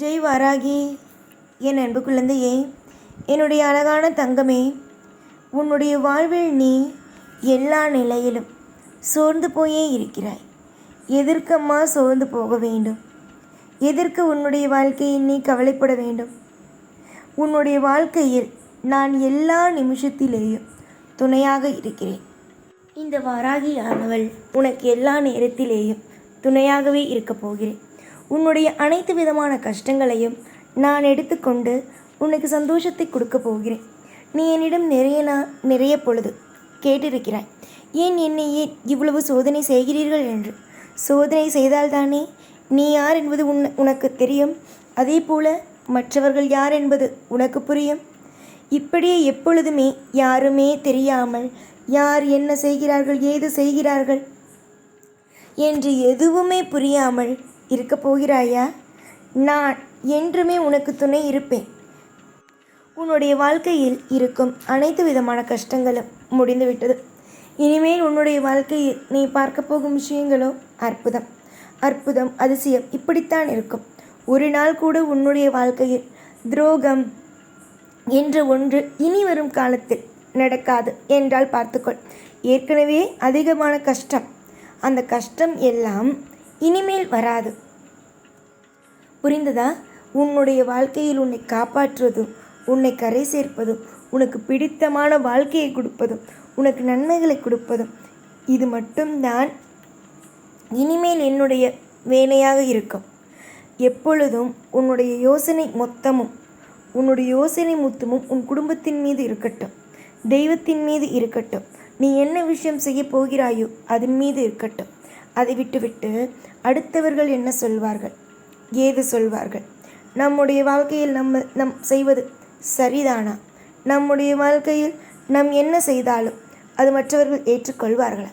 ஜெய் வாராகி என் அன்பு குழந்தையே என்னுடைய அழகான தங்கமே உன்னுடைய வாழ்வில் நீ எல்லா நிலையிலும் சோர்ந்து போயே இருக்கிறாய். எதற்கம்மா சோர்ந்து போக வேண்டும்? எதற்கு உன்னுடைய வாழ்க்கையில் நீ கவலைப்பட வேண்டும்? உன்னுடைய வாழ்க்கையில் நான் எல்லா நிமிஷத்திலேயும் துணையாக இருக்கிறேன். இந்த வாராகி ஆனவள் உனக்கு எல்லா நேரத்திலேயும் துணையாகவே இருக்கப் போகிறேன். உன்னுடைய அனைத்து விதமான கஷ்டங்களையும் நான் எடுத்துக்கொண்டு உனக்கு சந்தோஷத்தை கொடுக்க போகிறேன். நீ என்னிடம் நிறைய நான் நிறைய பொழுது கேட்டிருக்கிறாய். ஏன் என்னை ஏன் இவ்வளவு சோதனை செய்கிறீர்கள் என்று? சோதனை செய்தால்தானே நீ யார் என்பது உன் உனக்கு தெரியும். அதே போல மற்றவர்கள் யார் என்பது உனக்கு புரியும். இப்படியே எப்பொழுதுமே யாருமே தெரியாமல் யார் என்ன செய்கிறார்கள் ஏது செய்கிறார்கள் என்று எதுவுமே புரியாமல் இருக்கப் போகிறாயா? நான் என்றுமே உனக்கு துணை இருப்பேன். உன்னுடைய வாழ்க்கையில் இருக்கும் அனைத்து விதமான கஷ்டங்களும் முடிந்துவிட்டது. இனிமேல் உன்னுடைய வாழ்க்கையில் நீ பார்க்க போகும் விஷயங்களோ அற்புதம். அற்புதம் அதிசயம் இப்படித்தான் இருக்கும். ஒரு நாள் கூட உன்னுடைய வாழ்க்கையில் துரோகம் என்ற ஒன்று இனி வரும் காலத்தில் நடக்காது என்றால் பார்த்துக்கொள். ஏற்கனவே அதிகமான கஷ்டம். அந்த கஷ்டம் எல்லாம் இனிமேல் வராது. புரிந்ததா? உன்னுடைய வாழ்க்கையில் உன்னை காப்பாற்றுவதும் உன்னை கரை சேர்ப்பதும் உனக்கு பிடித்தமான வாழ்க்கையை கொடுப்பதும் உனக்கு நன்மைகளை கொடுப்பதும் இது மட்டும்தான் இனிமேல் என்னுடைய வேலையாக இருக்கும். எப்பொழுதும் உன்னுடைய யோசனை மொத்தமும் உன்னுடைய யோசனை மொத்தமும் உன் குடும்பத்தின் மீது இருக்கட்டும். தெய்வத்தின் மீது இருக்கட்டும். நீ என்ன விஷயம் செய்ய போகிறாயோ அதன் மீது இருக்கட்டும். அதை விட்டுவிட்டு அடுத்தவர்கள் என்ன சொல்வார்கள்? ஏது சொல்வார்கள்? நம்முடைய வாழ்க்கையில் நம்ம நம் செய்வது சரிதானா? நம்முடைய வாழ்க்கையில் நாம் என்ன செய்தாலும் அது மற்றவர்கள் ஏற்றுக்கொள்வார்களா?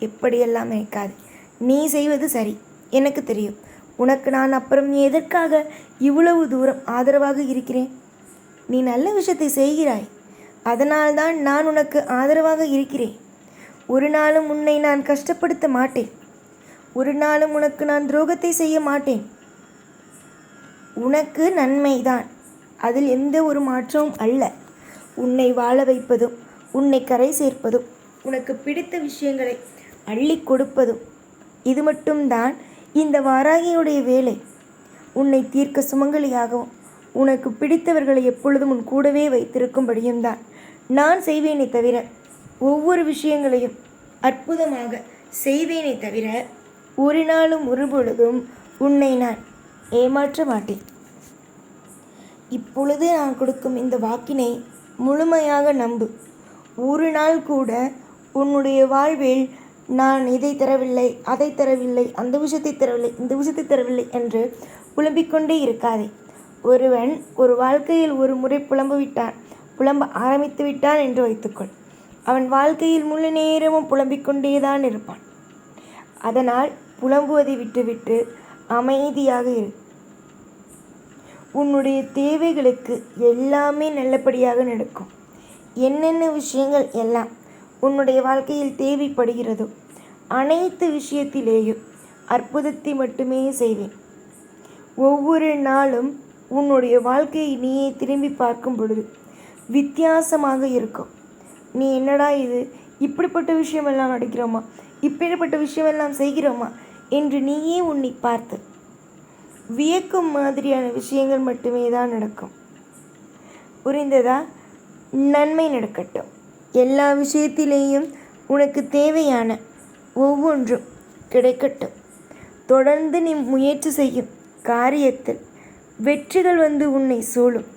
எப்படியெல்லாம் நினைக்காது. நீ செய்வது சரி. எனக்கு தெரியும். உனக்கு நான் அப்புறம் எதற்காக இவ்வளவு தூரம் ஆதரவாக இருக்கிறேன்? நீ நல்ல விஷயத்தை செய்கிறாய். அதனால்தான் நான் உனக்கு ஆதரவாக இருக்கிறேன். ஒரு நாளும் உன்னை நான் கஷ்டப்படுத்த மாட்டேன். ஒரு நாளும் உனக்கு நான் துரோகத்தை செய்ய மாட்டேன். உனக்கு நன்மைதான். அதில் எந்த ஒரு மாற்றமும் அல்ல. உன்னை வாழ வைப்பதும் உன்னை கரை சேர்ப்பதும் உனக்கு பிடித்த விஷயங்களை அள்ளி கொடுப்பதும் இது மட்டும்தான் இந்த வாராகியுடைய வேலை. உன்னை தீர்க்க சுமங்கலியாகவும் உனக்கு பிடித்தவர்களை எப்பொழுதும் உன் கூடவே வைத்திருக்கும்படியும் தான் நான் செய்வேனே தவிர ஒவ்வொரு விஷயங்களையும் அற்புதமாக செய்வேனே தவிர ஒரு நாளும் ஒரு பொழுதும் உன்னை நான் ஏமாற்ற மாட்டேன். இப்பொழுது நான் கொடுக்கும் இந்த வாக்கினை முழுமையாக நம்பு. ஒரு நாள் கூட உன்னுடைய வாழ்வில் நான் இதை தரவில்லை அதை தரவில்லை அந்த விஷயத்தை தரவில்லை இந்த விஷயத்தை தரவில்லை என்று புலம்பிக்கொண்டே இருக்காதே. ஒருவன் ஒரு வாழ்க்கையில் ஒரு முறை புலம்பு விட்டான் புலம்ப ஆரம்பித்து விட்டான் என்று வைத்துக்கொள். அவன் வாழ்க்கையில் முழு நேரமும் புலம்பிக்கொண்டேதான் இருப்பான். அதனால் புலம்புவதை விட்டுவிட்டு அமைதியாக இரு. உன்னுடைய தேவைகளுக்கு எல்லாமே நல்லபடியாக நடக்கும். என்னென்ன விஷயங்கள் எல்லாம் உன்னுடைய வாழ்க்கையில் தேவைப்படுகிறதோ அனைத்து விஷயத்திலேயும் அற்புதத்தை மட்டுமே செய்வேன். ஒவ்வொரு நாளும் உன்னுடைய வாழ்க்கையை நீயே திரும்பி பார்க்கும் பொழுது வித்தியாசமாக இருக்கும். நீ என்னடா இது? இப்படிப்பட்ட விஷயமெல்லாம் நடிக்கிறோமா? இப்படிப்பட்ட விஷயமெல்லாம் செய்கிறோமா? என்று நீயே உன்னை பார்த்து வியக்கும் மாதிரியான விஷயங்கள் மட்டுமே தான் நடக்கும். புரிந்ததா? நன்மை நடக்கட்டும். எல்லா விஷயத்திலேயும் உனக்கு தேவையான ஒவ்வொன்றும் கிடைக்கட்டும். தொடர்ந்து நீ முயற்சி செய்யும் காரியத்தில் வெற்றிகள் வந்து உன்னை சூழும்.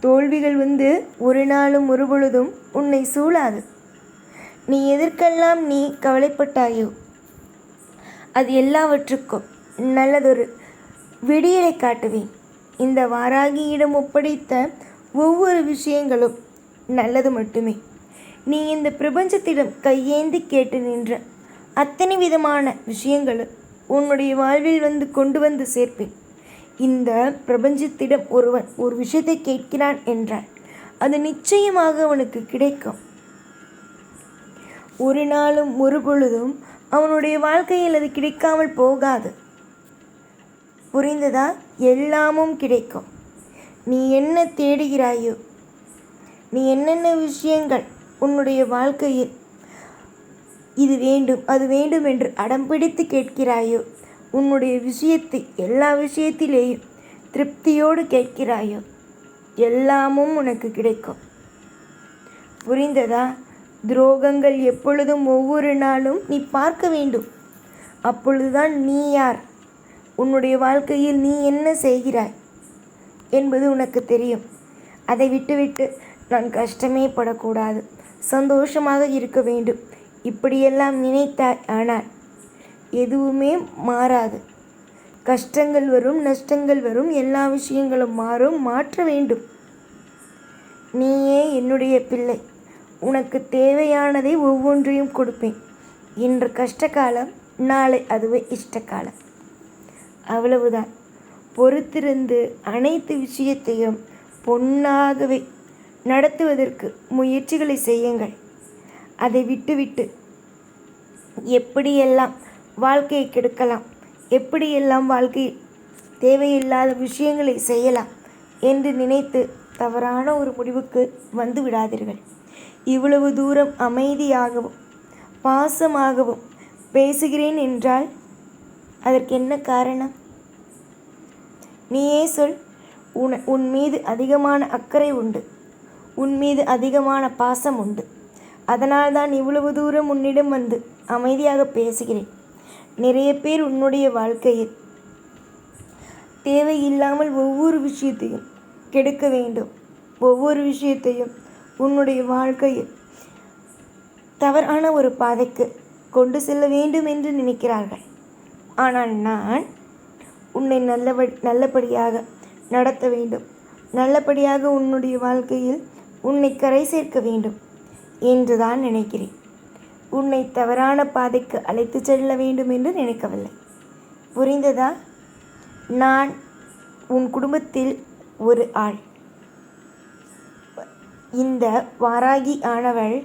தோல்விகள் வந்து ஒரு நாளும் ஒரு பொழுதும் உன்னை சூழாது. நீ எதற்கெல்லாம் நீ கவலைப்பட்டாயோ அது எல்லாவற்றுக்கும் நல்லதொரு விடியலை காட்டுவேன். இந்த வாராகியிடம் ஒப்படைத்த ஒவ்வொரு விஷயங்களும் நல்லது மட்டுமே. நீ இந்த பிரபஞ்சத்திடம் கையேந்தி கேட்டு நின்ற அத்தனை விதமான விஷயங்களும் உன்னுடைய வாழ்வில் வந்து கொண்டு வந்து சேர்ப்பேன். இந்த பிரபஞ்சத்திடம் ஒருவன் ஒரு விஷயத்தை கேட்கிறான் என்றால் அது நிச்சயமாக அவனுக்கு கிடைக்கும். ஒரு நாளும் ஒரு பொழுதும் அவனுடைய வாழ்க்கையில் அது கிடைக்காமல் போகாது. புரிந்ததா? எல்லாமும் கிடைக்கும். நீ என்ன தேடுகிறாயோ நீ என்னென்ன விஷயங்கள் உன்னுடைய வாழ்க்கையில் இது வேண்டும் அது வேண்டும் என்று அடம் பிடித்து கேட்கிறாயோ உன்னுடைய விஷயத்தை எல்லா விஷயத்திலேயும் திருப்தியோடு கேட்கிறாயோ எல்லாமும் உனக்கு கிடைக்கும். புரிந்ததா? துரோகங்கள் எப்பொழுதும் ஒவ்வொரு நாளும் நீ பார்க்க வேண்டும். அப்பொழுதுதான் நீ யார்? உன்னுடைய வாழ்க்கையில் நீ என்ன செய்கிறாய் என்பது உனக்கு தெரியும். அதை விட்டுவிட்டு நான் கஷ்டமே படக்கூடாது. சந்தோஷமாக இருக்க வேண்டும். இப்படியெல்லாம் நினைத்தாய் ஆனால் எதுவுமே மாறாது. கஷ்டங்கள் வரும் நஷ்டங்கள் வரும் எல்லா விஷயங்களும் மாறும் மாற்ற வேண்டும். நீயே என்னுடைய பிள்ளை. உனக்கு தேவையானதை ஒவ்வொன்றையும் கொடுப்பேன். இன்று கஷ்டகாலம் நாளை அதுவே இஷ்டகாலம். அவ்வளவுதான். பொறுத்திருந்து அனைத்து விஷயத்தையும் பொன்னாகவே நடத்துவதற்கு முயற்சிகளை செய்யுங்கள். அதை விட்டுவிட்டு எப்படியெல்லாம் வாழ்க்கையை கெடுக்கலாம் எப்படியெல்லாம் வாழ்க்கை தேவையில்லாத விஷயங்களை செய்யலாம் என்று நினைத்து தவறான ஒரு முடிவுக்கு வந்து விடாதீர்கள். இவ்வளவு தூரம் அமைதியாகவும் பாசமாகவும் பேசுகிறேன் என்றால் அதற்கு என்ன காரணம்? நீயே சொல். உன் உன் மீது அதிகமான அக்கறை உண்டு. உன் மீது அதிகமான பாசம் உண்டு. அதனால் தான் இவ்வளவு தூரம் உன்னிடம் வந்து அமைதியாக பேசுகிறேன். நிறைய பேர் உன்னுடைய வாழ்க்கையில் தேவையில்லாமல் ஒவ்வொரு விஷயத்தையும் கெடுக்க வேண்டும். ஒவ்வொரு விஷயத்தையும் உன்னுடைய வாழ்க்கையில் தவறான ஒரு பாதைக்கு கொண்டு செல்ல வேண்டும் என்று நினைக்கிறார்கள். ஆனால் நான் உன்னை நல்லபடி நல்லபடியாக நடத்த வேண்டும். நல்லபடியாக உன்னுடைய வாழ்க்கையில் உன்னை கரை சேர்க்க வேண்டும் என்று தான் நினைக்கிறேன். உன்னை தவறான பாதைக்கு அழைத்து செல்ல வேண்டும் என்று நினைக்கவில்லை. புரிந்ததா? நான் உன் குடும்பத்தில் ஒரு ஆள். இந்த வாராகி ஆனவள்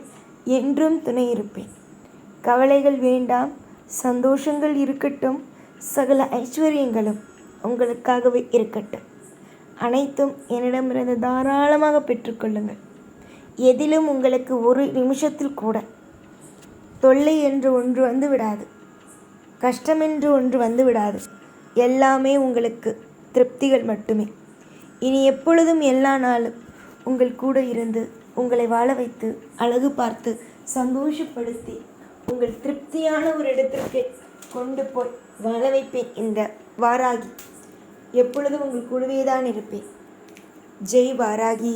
என்றும் துணை இருப்பேன். கவலைகள் வேண்டாம். சந்தோஷங்கள் இருக்கட்டும் சகல ஐஸ்வர்யங்களும் உங்களுக்காகவே இருக்கட்டும். அனைத்தும் என்னிடமிருந்து தாராளமாக பெற்றுக்கொள்ளுங்கள். எதிலும் உங்களுக்கு ஒரு நிமிஷத்தில் கூட தொல்லை என்று ஒன்று வந்து விடாது. கஷ்டம் என்று ஒன்று வந்து விடாது. எல்லாமே உங்களுக்கு திருப்திகள் மட்டுமே. இனி எப்பொழுதும் எல்லா நாளும் உங்கள் கூட இருந்து உங்களை வாழ வைத்து அழகு பார்த்து சந்தோஷப்படுத்தி உங்கள் திருப்தியான ஒரு இடத்திற்கு கொண்டு போய் வாழ வைப்பேன் இந்த வாராகி. எப்பொழுதும் உங்கள் கூடவே தான் இருப்பேன். ஜெய் வாராகி.